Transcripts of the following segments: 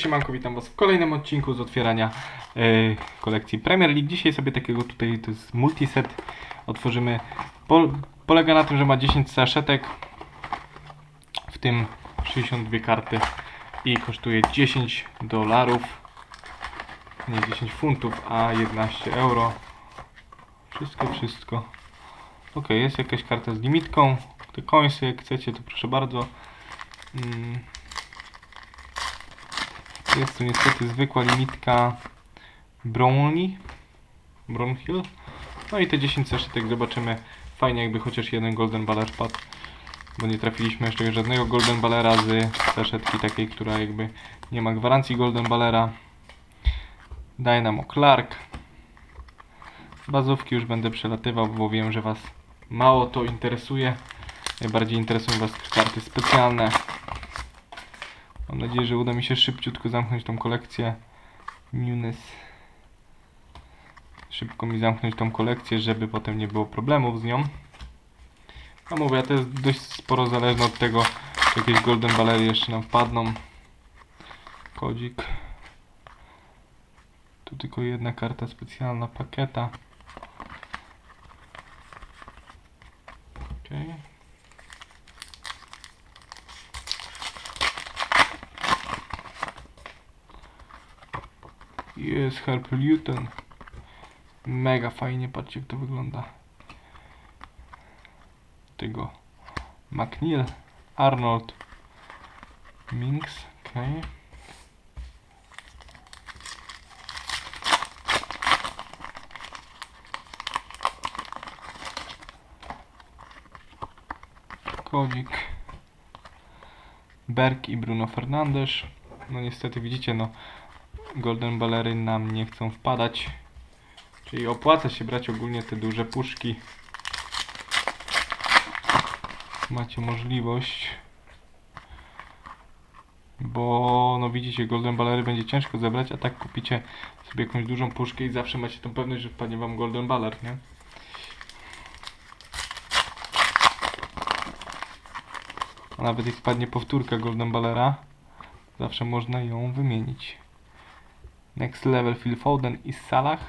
Siemanko, witam Was w kolejnym odcinku z otwierania e, kolekcji Premier League. Dzisiaj sobie takiego tutaj, to jest multiset, otworzymy. Pol, polega na tym, że ma 10 saszetek, w tym 62 karty i kosztuje 10 dolarów, nie 10 funtów, a 11 euro. Wszystko, wszystko. Ok, jest jakaś karta z limitką, te końce jak chcecie, to proszę bardzo. Mm. Jest tu niestety zwykła limitka Brownlee, Brownhill. No i te 10 saszetek zobaczymy. Fajnie jakby chociaż jeden Golden Baller padł. Bo nie trafiliśmy jeszcze żadnego Golden Ballera z saszetki takiej, która jakby nie ma gwarancji Golden Ballera. Dynamo Clark. Bazówki już będę przelatywał, bo wiem, że Was mało to interesuje. Najbardziej interesują Was karty specjalne. Mam nadzieję, że uda mi się szybciutko zamknąć tą kolekcję. Szybko mi zamknąć tą kolekcję, żeby potem nie było problemów z nią. A mówię, to jest dość sporo zależne od tego, czy jakieś Golden Ballery jeszcze nam wpadną. Kodzik. Tu tylko jedna karta specjalna, pakieta. Okej. Jest Herb Luton. Mega fajnie, patrzcie jak to wygląda. Tego McNeil, Arnold, Minks, okej. Kodzik. Berg i Bruno Fernandes. No niestety widzicie, no Golden Ballery nam nie chcą wpadać. Czyli opłaca się brać ogólnie te duże puszki. Macie możliwość. Bo no widzicie, Golden Ballery będzie ciężko zebrać, a tak kupicie sobie jakąś dużą puszkę i zawsze macie tą pewność, że wpadnie wam Golden Baller, nie? A nawet jak wpadnie powtórka Golden Ballera, zawsze można ją wymienić. Next level Phil Foden i Salah.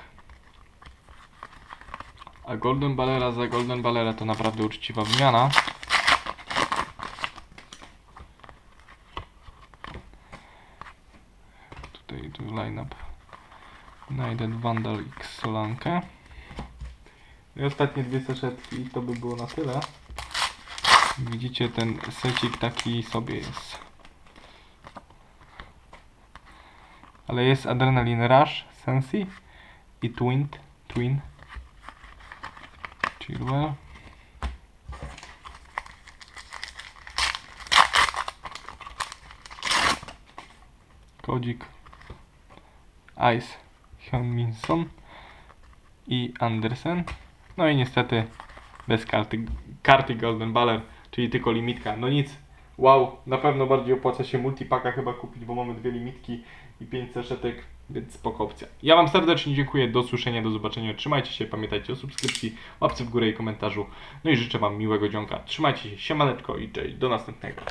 A Golden Ballera za Golden Ballera to naprawdę uczciwa wymiana. Tutaj tu line-up. Najdę Vandal X Solankę. I ostatnie dwie saszetki i to by było na tyle. Widzicie ten secik taki sobie jest. Ale jest Adrenaline Rush, Sensi i Twin, Twin. Chilwell. Kodzik. Ice. Hyunminson. I Andersen. No i niestety bez karty, karty Golden Baller, czyli tylko limitka. No nic, wow, na pewno bardziej opłaca się multipaka chyba kupić, bo mamy dwie limitki i 5 saszetek, więc spoko opcja. Ja Wam serdecznie dziękuję, do usłyszenia, do zobaczenia, trzymajcie się, pamiętajcie o subskrypcji, łapce w górę i komentarzu. No i życzę Wam miłego dzionka. Trzymajcie się, siemaneczko i cześć, do następnego.